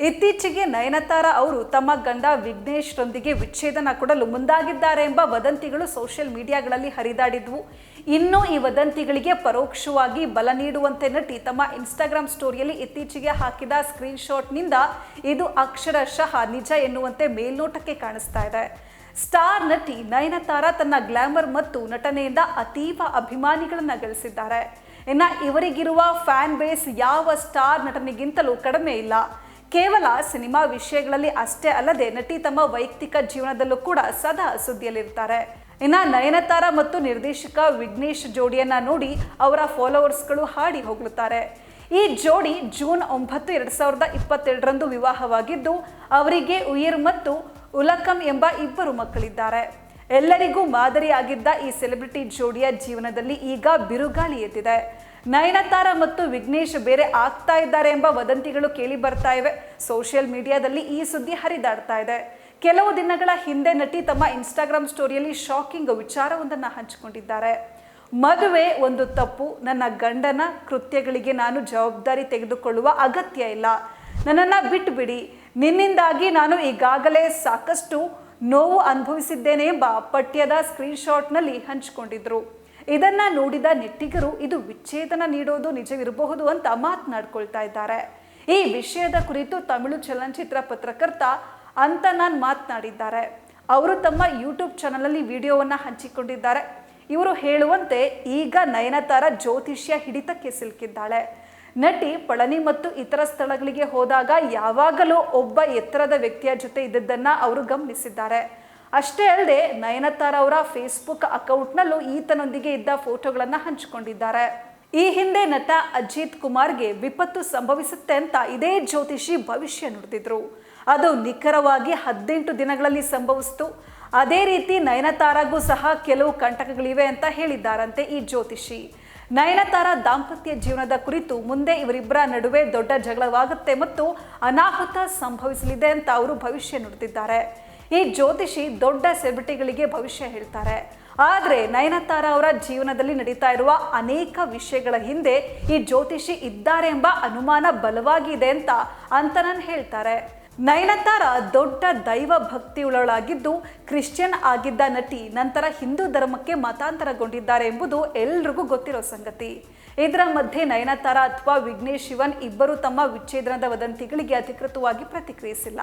ಇತ್ತೀಚೆಗೆ ನಯನತಾರ ಅವರು ತಮ್ಮ ಗಂಡ ವಿಘ್ನೇಶ್ರೊಂದಿಗೆ ವಿಚ್ಛೇದನ ಕೊಡಲು ಮುಂದಾಗಿದ್ದಾರೆ ಎಂಬ ವದಂತಿಗಳು ಸೋಷಿಯಲ್ ಮೀಡಿಯಾಗಳಲ್ಲಿ ಹರಿದಾಡಿದ್ವು. ಇನ್ನು ಈ ವದಂತಿಗಳಿಗೆ ಪರೋಕ್ಷವಾಗಿ ಬಲ ನೀಡುವಂತೆ ನಟಿ ತಮ್ಮ ಇನ್ಸ್ಟಾಗ್ರಾಮ್ ಸ್ಟೋರಿಯಲ್ಲಿ ಇತ್ತೀಚೆಗೆ ಹಾಕಿದ ಸ್ಕ್ರೀನ್ಶಾಟ್ನಿಂದ ಇದು ಅಕ್ಷರಶಃ ನಿಜ ಎನ್ನುವಂತೆ ಮೇಲ್ನೋಟಕ್ಕೆ ಕಾಣಿಸ್ತಾ ಇದೆ. ಸ್ಟಾರ್ ನಟಿ ನಯನತಾರ ತನ್ನ ಗ್ಲಾಮರ್ ಮತ್ತು ನಟನೆಯಿಂದ ಅತೀವ ಅಭಿಮಾನಿಗಳನ್ನ ಗಳಿಸಿದ್ದಾರೆ. ಇನ್ನ ಇವರಿಗಿರುವ ಫ್ಯಾನ್ ಬೇಸ್ ಯಾವ ಸ್ಟಾರ್ ನಟನಿಗಿಂತಲೂ ಕಡಿಮೆ ಇಲ್ಲ. ಕೇವಲ ಸಿನಿಮಾ ವಿಷಯಗಳಲ್ಲಿ ಅಷ್ಟೇ ಅಲ್ಲದೆ ನಟಿ ತಮ್ಮ ವೈಯಕ್ತಿಕ ಜೀವನದಲ್ಲೂ ಕೂಡ ಸದಾ ಸುದ್ದಿಯಲ್ಲಿರ್ತಾರೆ. ಇನ್ನ ನಯನತಾರ ಮತ್ತು ನಿರ್ದೇಶಕ ವಿಘ್ನೇಶ್ ಜೋಡಿಯನ್ನ ನೋಡಿ ಅವರ ಫಾಲೋವರ್ಸ್ಗಳು ಹಾಡಿ ಹೋಗ್ಲುತ್ತಾರೆ ಈ ಜೋಡಿ ಜೂನ್ ಒಂಬತ್ತು ಎರಡ್ ಸಾವಿರದ ಇಪ್ಪತ್ತೆರಡರಂದು ವಿವಾಹವಾಗಿದ್ದು, ಅವರಿಗೆ ಉಯಿರ್ ಮತ್ತು ಉಲಕಂ ಎಂಬ ಇಬ್ಬರು ಮಕ್ಕಳಿದ್ದಾರೆ. ಎಲ್ಲರಿಗೂ ಮಾದರಿಯಾಗಿದ್ದ ಈ ಸೆಲೆಬ್ರಿಟಿ ಜೋಡಿಯ ಜೀವನದಲ್ಲಿ ಈಗ ಬಿರುಗಾಳಿ ಎದ್ದಿದೆ. ನಯನತಾರ ಮತ್ತು ವಿಘ್ನೇಶ್ ಬೇರೆ ಆಗ್ತಾ ಇದ್ದಾರೆ ಎಂಬ ವದಂತಿಗಳು ಕೇಳಿ ಬರ್ತಾ ಇವೆ. ಸೋಷಿಯಲ್ ಮೀಡಿಯಾದಲ್ಲಿ ಈ ಸುದ್ದಿ ಹರಿದಾಡ್ತಾ ಇದೆ. ಕೆಲವು ದಿನಗಳ ಹಿಂದೆ ನಟಿ ತಮ್ಮ ಇನ್ಸ್ಟಾಗ್ರಾಮ್ ಸ್ಟೋರಿಯಲ್ಲಿ ಶಾಕಿಂಗ್ ವಿಚಾರವೊಂದನ್ನು ಹಂಚಿಕೊಂಡಿದ್ದಾರೆ. ಮದುವೆ ಒಂದು ತಪ್ಪು. ನನ್ನ ಗಂಡನ ಕೃತ್ಯಗಳಿಗೆ ನಾನು ಜವಾಬ್ದಾರಿ ತೆಗೆದುಕೊಳ್ಳುವ ಅಗತ್ಯ ಇಲ್ಲ. ನನ್ನನ್ನು ಬಿಟ್ಟುಬಿಡಿ ನಿನ್ನಿಂದಾಗಿ ನಾನು ಈಗಾಗಲೇ ಸಾಕಷ್ಟು ನೋವು ಅನುಭವಿಸಿದ್ದೇನೆ ಎಂಬ ಪಠ್ಯದ ಸ್ಕ್ರೀನ್ಶಾಟ್ನಲ್ಲಿ ಹಂಚಿಕೊಂಡಿದ್ರು. ಇದನ್ನ ನೋಡಿದ ನೆಟ್ಟಿಗರು, ಇದು ವಿಚ್ಛೇದನ ನೀಡೋದು ನಿಜವಿರಬಹುದು ಅಂತ ಮಾತನಾಡ್ಕೊಳ್ತಾ ಇದ್ದಾರೆ. ಈ ವಿಷಯದ ಕುರಿತು ತಮಿಳು ಚಲನಚಿತ್ರ ಪತ್ರಕರ್ತ ಅಂತ ನಾನು ಮಾತನಾಡಿದ್ದಾರೆ. ಅವರು ತಮ್ಮ ಯೂಟ್ಯೂಬ್ ಚಾನಲಲ್ಲಿ ವಿಡಿಯೋವನ್ನು ಹಂಚಿಕೊಂಡಿದ್ದಾರೆ. ಇವರು ಹೇಳುವಂತೆ ಈಗ ನಯನತಾರ ಜ್ಯೋತಿಷ್ಯ ಹಿಡಿತಕ್ಕೆ ಸಿಲುಕಿದ್ದಾಳೆ. ನಟಿ ಪಳನಿ ಮತ್ತು ಇತರ ಸ್ಥಳಗಳಿಗೆ ಹೋದಾಗ ಯಾವಾಗಲೂ ಒಬ್ಬ ಎತ್ತರದ ವ್ಯಕ್ತಿಯ ಜೊತೆ ಇದ್ದದ್ದನ್ನು ಅವರು ಗಮನಿಸಿದ್ದಾರೆ. ಅಷ್ಟೇ ಅಲ್ಲದೆ ನಯನತಾರ ಅವರ ಫೇಸ್ಬುಕ್ ಅಕೌಂಟ್ನಲ್ಲೂ ಈತನೊಂದಿಗೆ ಇದ್ದ ಫೋಟೋಗಳನ್ನು ಹಂಚಿಕೊಂಡಿದ್ದಾರೆ. ಈ ಹಿಂದೆ ನಟ ಅಜಿತ್ ಕುಮಾರ್ಗೆ ವಿಪತ್ತು ಸಂಭವಿಸುತ್ತೆ ಅಂತ ಇದೇ ಜ್ಯೋತಿಷಿ ಭವಿಷ್ಯ ನುಡಿದಿದ್ರು. ಅದು ನಿಖರವಾಗಿ ಹದಿನೆಂಟು ದಿನಗಳಲ್ಲಿ ಸಂಭವಿಸಿತು. ಅದೇ ರೀತಿ ನಯನತಾರಾಗೂ ಸಹ ಕೆಲವು ಕಂಟಕಗಳಿವೆ ಅಂತ ಹೇಳಿದ್ದಾರಂತೆ ಈ ಜ್ಯೋತಿಷಿ. ನಯನತಾರ ದಾಂಪತ್ಯ ಜೀವನದ ಕುರಿತು ಮುಂದೆ ಇವರಿಬ್ಬರ ನಡುವೆ ದೊಡ್ಡ ಜಗಳವಾಗುತ್ತೆ ಮತ್ತು ಅನಾಹುತ ಸಂಭವಿಸಲಿದೆ ಅಂತ ಅವರು ಭವಿಷ್ಯ ನುಡಿದಿದ್ದಾರೆ. ಈ ಜ್ಯೋತಿಷಿ ದೊಡ್ಡ ಸೆಲೆಬ್ರಿಟಿಗಳಿಗೆ ಭವಿಷ್ಯ ಹೇಳ್ತಾರೆ. ಆದರೆ ನಯನತಾರ ಅವರ ಜೀವನದಲ್ಲಿ ನಡೀತಾ ಇರುವ ಅನೇಕ ವಿಷಯಗಳ ಹಿಂದೆ ಈ ಜ್ಯೋತಿಷಿ ಇದ್ದಾರೆ ಎಂಬ ಅನುಮಾನ ಬಲವಾಗಿದೆ ಅಂತ ಅಂತನನ್ ಹೇಳ್ತಾರೆ. ನಯನತಾರ ದೊಡ್ಡ ದೈವ ಭಕ್ತಿಯುಳ್ಳಳಾಗಿದ್ದು ಕ್ರಿಶ್ಚಿಯನ್ ಆಗಿದ್ದ ನಟಿ, ನಂತರ ಹಿಂದೂ ಧರ್ಮಕ್ಕೆ ಮತಾಂತರಗೊಂಡಿದ್ದಾರೆ ಎಂಬುದು ಎಲ್ರಿಗೂ ಗೊತ್ತಿರೋ ಸಂಗತಿ. ಇದರ ಮಧ್ಯೆ ನಯನತಾರ ಅಥವಾ ವಿಘ್ನೇಶ್ ಶಿವನ್ ಇಬ್ಬರು ತಮ್ಮ ವಿಚ್ಛೇದನದ ವದಂತಿಗಳಿಗೆ ಅಧಿಕೃತವಾಗಿ ಪ್ರತಿಕ್ರಿಯಿಸಿಲ್ಲ.